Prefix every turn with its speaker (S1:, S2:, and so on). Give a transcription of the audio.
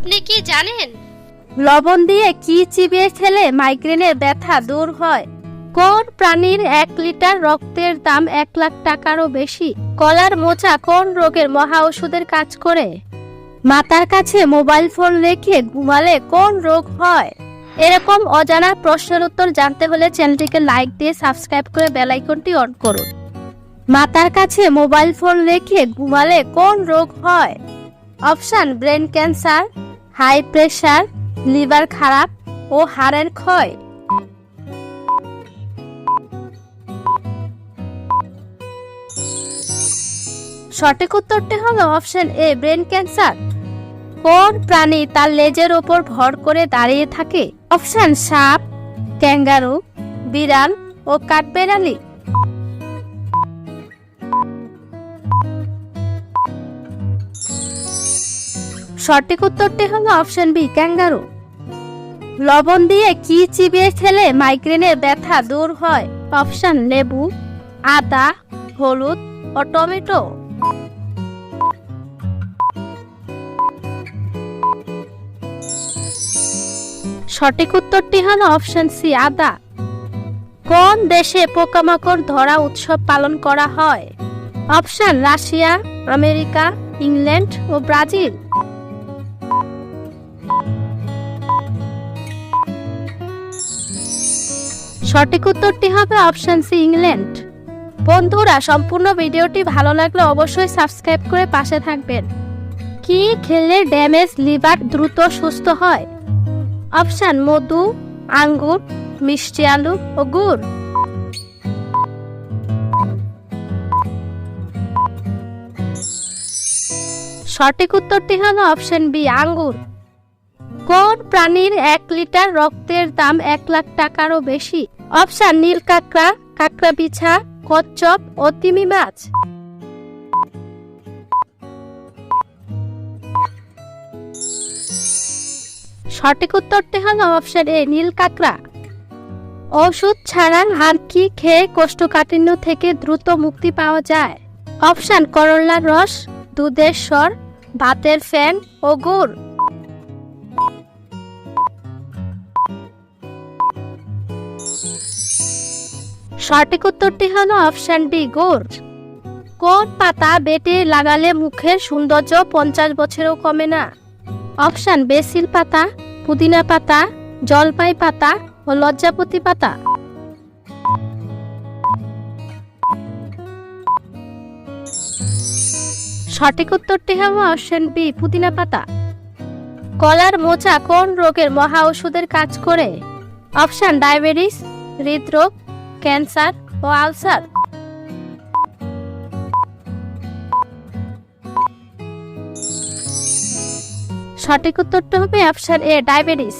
S1: আপনি কি জানেন?
S2: লবণ দিয়ে কি চিবিয়ে খেলে মাইগ্রেনের ব্যথা দূর হয়। কোন প্রাণীর এক লিটার রক্তের দাম এক লাখ টাকারও বেশি? কলার মোচা কোন রোগের মহা ওষুধের কাজ করে? মাতার কাছে মোবাইল ফোন রেখে ঘুমালে কোন রোগ হয়? এরকম অজানা প্রশ্নের উত্তর জানতে হলে চ্যানেলটিকে লাইক দিয়ে সাবস্ক্রাইব করে বেল আইকনটি অন করুন। মাতার কাছে মোবাইল ফোন রেখে ঘুমালে কোন রোগ হয়? Option, brain cancer. High pressure liver খারাপ ও হাড়ের ক্ষয়। সঠিক উত্তরটি হলো অপশন এ, ব্রেন ক্যান্সার। কোন প্রাণী তার লেজের ওপর ভর করে দাঁড়িয়ে থাকে? অপশন সাপ, ক্যাঙ্গারু, বিড়াল ও কাঠবেড়ালি। সঠিক উত্তরটি হলো অপশন বি, ক্যাঙ্গারু। লবণ দিয়ে কি চিবিয়ে খেলে মাইগ্রেনের ব্যথা দূর হয়। অপশন লেবু, আদা, হলুদ ও টমেটো। সঠিক উত্তরটি হলো অপশন সি, আদা। কোন দেশে পোকামাকড় ধরা উৎসব পালন করা হয়? অপশন রাশিয়া, আমেরিকা, ইংল্যান্ড ও ব্রাজিল। সঠিক উত্তরটি হবে অপশন সি, ইংল্যান্ড। বন্ধুরা, সম্পূর্ণ ভিডিওটি ভালো লাগলে অবশ্যই সাবস্ক্রাইব করে পাশে থাকবেন। কি খেলে ড্যামেজ লিভার দ্রুত সুস্থ হয়? অপশন, মধু, আঙ্গুর, মিষ্টি আলু ও গুড়। সঠিক উত্তরটি হলো অপশন বি, আঙ্গুর। কোন প্রাণীর এক লিটার রক্তের দাম এক লাখ টাকারও বেশি? অপশন নীল কাঁকড়া কাঁকড়া বিছা, কচ্ছপ ও তিমি মাছ। সঠিক উত্তরটি হলো অপশন এ নীল কাঁকড়া। ওষুধ ছাড়া আর কি, খেয়ে কোষ্ঠকাঠিন্য থেকে দ্রুত মুক্তি পাওয়া যায়। অপশন করল্লার রস, দুধের স্বর, ভাতের ফ্যান ও গুড়। সঠিক উত্তরটি হলো অপশন ডি গুড় কোন পাতা বেটে লাগালে মুখের সৌন্দর্য পঞ্চাশ বছরেও কমে না? অপশন বেসিল পাতা, পুদিনা পাতা, জলপাই পাতা ও লজ্জাপতি পাতা। সঠিক উত্তরটি হবে অপশন বি, পুদিনা পাতা। কলার মোচা কোন রোগের মহা ওষুধের কাজ করে? অপশন ডায়াবেটিস, হৃদরোগ ক্যান্সার ও আলসার। সঠিক উত্তরটা হবে অপশন এ ডায়াবেটিস।